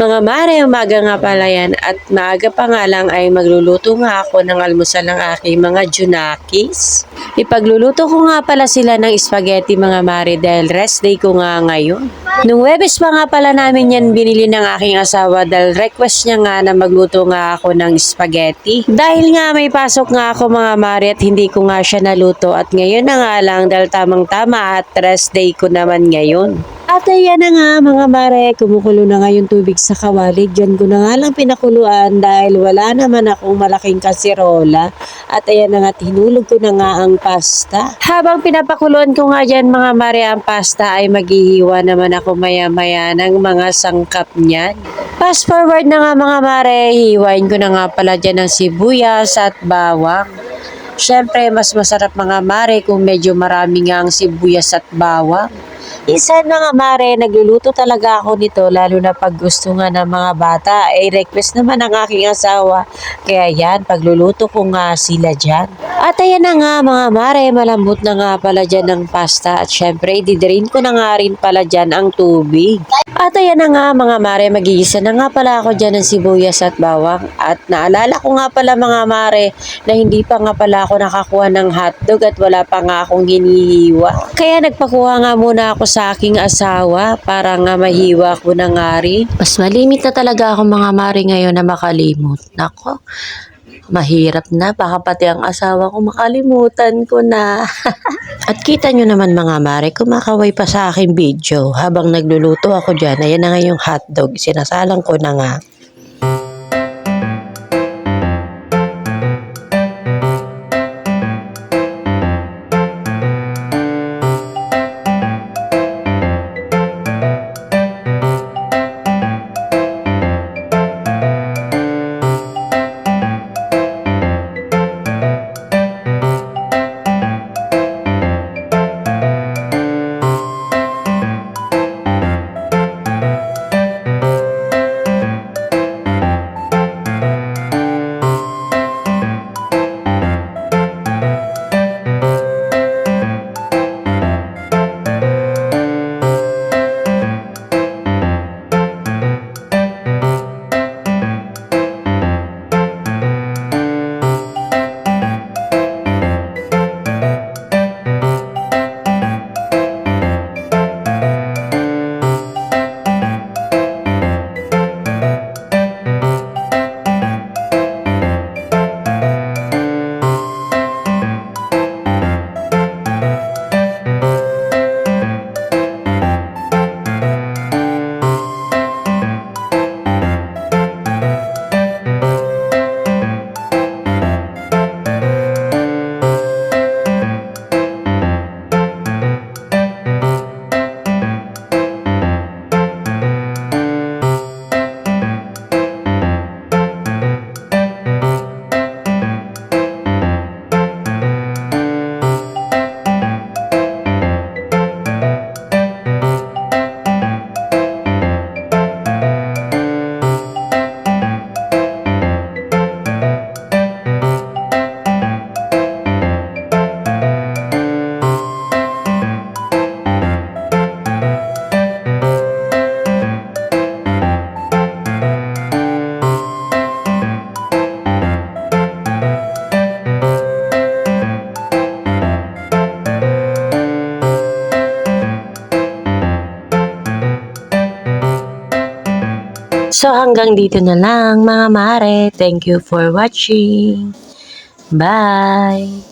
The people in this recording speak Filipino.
Mga mare, umaga nga pala yan at maaga pa nga lang ay magluluto nga ako ng almusal ng aking mga junakis. Ipagluluto ko nga pala sila ng spaghetti mga mare dahil rest day ko nga ngayon. Nung Webes pa nga pala namin yan binili ng aking asawa dahil request niya nga na magluto nga ako ng spaghetti. Dahil nga may pasok nga ako mga mare at hindi ko nga siya naluto at ngayon na nga lang dahil tamang tama at rest day ko naman ngayon. At ayan na nga mga mare, kumukulo na nga tubig sa kawali. Diyan ko na nga lang pinakuluan dahil wala naman akong malaking kasirola. At ayan na nga, tinulog ko na nga ang pasta. Habang pinapakuluan ko nga dyan mga mare ang pasta ay maghihiwa naman ako maya-maya ng mga sangkap niyan. Fast forward na nga mga mare, hiwain ko na nga pala dyan ng sibuyas at bawang. Siyempre, mas masarap mga mare kung medyo marami nga ang sibuyas at bawang. Isa mga mare, nagluluto talaga ako nito lalo na pag gusto nga ng mga bata. Eh, request naman ng aking asawa. Kaya yan, pagluluto ko nga sila dyan. At ayan na nga mga mare, malambot na nga pala dyan ng pasta. At syempre, didrain ko na nga rin pala dyan ang tubig. At ayan na nga mga mare, magigisa na nga pala ako dyan ng sibuyas at bawang. At naalala ko nga pala mga mare na hindi pa nga pala ako nakakuha ng hotdog at wala pa nga akong hinihiwa. Kaya nagpakuha nga muna ako sa aking asawa para nga mahiwa ko na nga rin. Mas malimit na talaga ako mga mare ngayon na makalimot. Nako, mahirap na. Baka pati ang asawa ko makalimutan ko na. At kita nyo naman mga mare, kumakaway pa sa aking video. Habang nagluluto ako dyan, ayan na nga yung hotdog. Sinasalang ko na nga. So hanggang dito na lang mga mare. Thank you for watching. Bye!